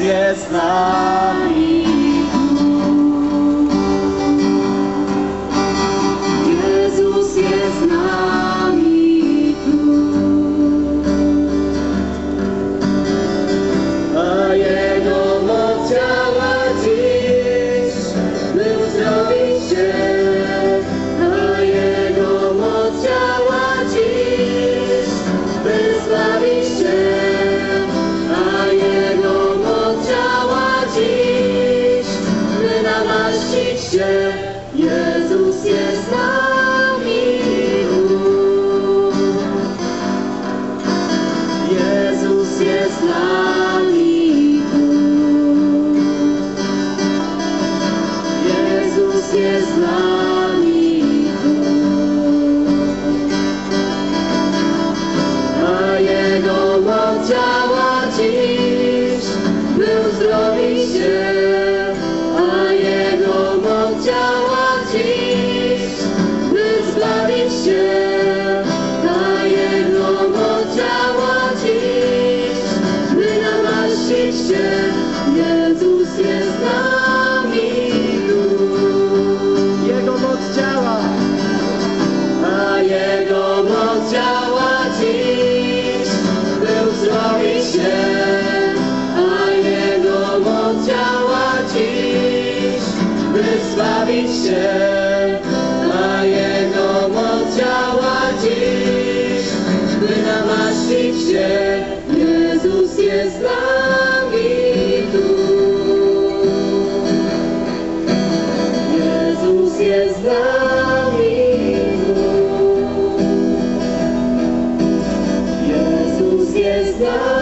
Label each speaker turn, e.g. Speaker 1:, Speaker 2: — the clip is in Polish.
Speaker 1: Jest z nami.
Speaker 2: zazdrościć Cię, Jezus jest nami.
Speaker 1: Jezus jest nami. Jezus jest nami. zbawić się,
Speaker 2: a Jego moc działa dziś, by namaścić się, Jezus jest z nami tu. Jezus jest z nami tu.
Speaker 1: Jezus jest z nami.